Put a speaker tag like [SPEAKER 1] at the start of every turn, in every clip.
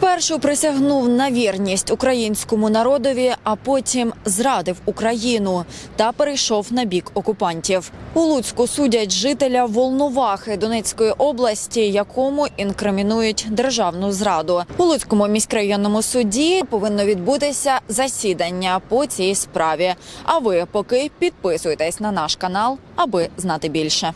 [SPEAKER 1] Спершу присягнув на вірність українському народові, а потім зрадив Україну та перейшов на бік окупантів. У Луцьку судять жителя Волновахи Донецької області, якому інкримінують державну зраду. У Луцькому міськрайонному суді повинно відбутися засідання по цій справі. А ви поки підписуйтесь на наш канал, аби знати більше.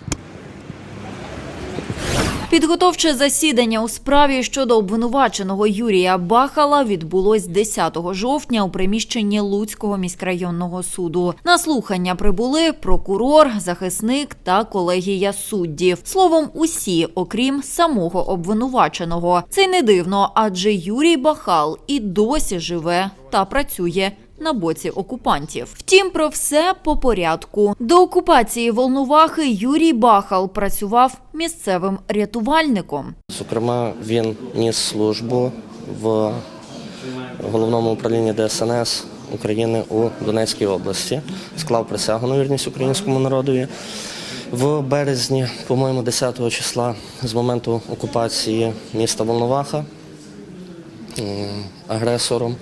[SPEAKER 1] Підготовче засідання у справі щодо обвинуваченого Юрія Бахала відбулось 10 жовтня у приміщенні Луцького міськрайонного суду. На слухання прибули прокурор, захисник та колегія суддів. Словом, усі, окрім самого обвинуваченого. Це й не дивно, адже Юрій Бахал і досі живе та працює на боці окупантів. Втім, про все по порядку. До окупації Волновахи Юрій Бахал працював місцевим рятувальником.
[SPEAKER 2] Зокрема, він ніс службу в головному управлінні ДСНС України у Донецькій області, склав присягу на вірність українському народові. В березні, по-моєму, 10 числа з моменту окупації міста Волноваха агресором.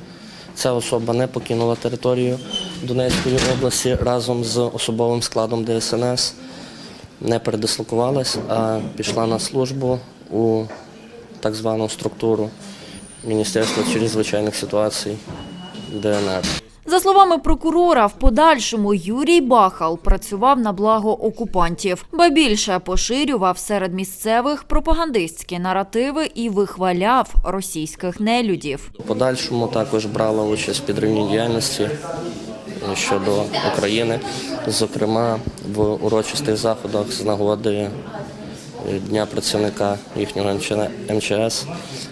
[SPEAKER 2] Ця особа не покинула територію Донецької області разом з особовим складом ДСНС, не передислокувалась, а пішла на службу у так звану структуру Міністерства чрезвичайних ситуацій ДНР.
[SPEAKER 1] За словами прокурора, в подальшому Юрій Бахал працював на благо окупантів, ба більше поширював серед місцевих пропагандистські наративи і вихваляв російських нелюдів.
[SPEAKER 2] У подальшому також брала участь в підривній діяльності щодо України, зокрема в урочистих заходах з нагоди Дня працівника їхнього МЧС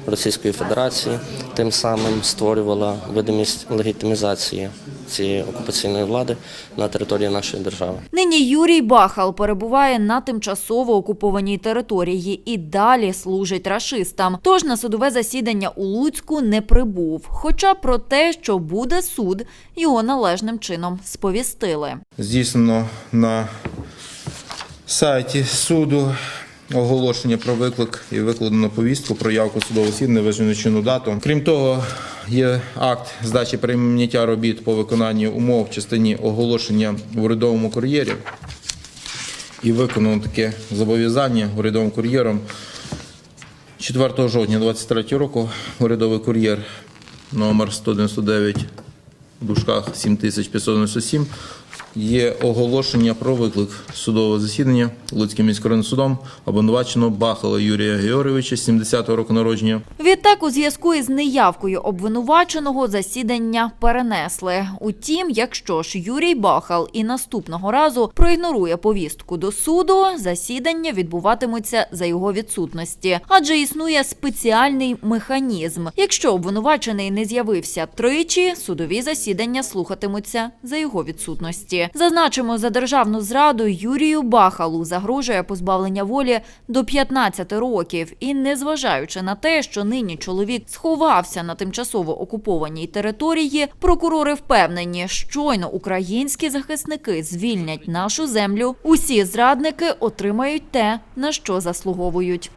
[SPEAKER 2] Російської Федерації, тим самим створювала видимість легітимізації цієї окупаційної влади на території нашої держави.
[SPEAKER 1] Нині Юрій Бахал перебуває на тимчасово окупованій території і далі служить рашистам. Тож на судове засідання у Луцьку не прибув. Хоча про те, що буде суд, його належним чином сповістили.
[SPEAKER 3] здійснено на сайті суду оголошення про виклик і викладено повістку про явку судового засідання визначену дату. Крім того, є акт здачі прийняття робіт по виконанню умов в частині оголошення в урядовому кур'єрі. І виконано таке зобов'язання урядовим кур'єром 4 жовтня 2023 року урядовий кур'єр номер 199 в дужках 7597 є оголошення про виклик судового засідання Луцьким міськрайонним судом обвинуваченого Бахала Юрія Георгійовича, 70-го року народження,
[SPEAKER 1] Відтак, у зв'язку із неявкою обвинуваченого засідання перенесли. Утім, якщо ж Юрій Бахал і наступного разу проігнорує повістку до суду, засідання відбуватимуться за його відсутності, адже існує спеціальний механізм. Якщо обвинувачений не з'явився тричі, судові засідання слухатимуться за його відсутності. Зазначимо, за державну зраду Юрію Бахалу загрожує позбавлення волі до 15 років. І незважаючи на те, що нині чоловік сховався на тимчасово окупованій території, прокурори впевнені, щойно українські захисники звільнять нашу землю. Усі зрадники отримають те, на що заслуговують.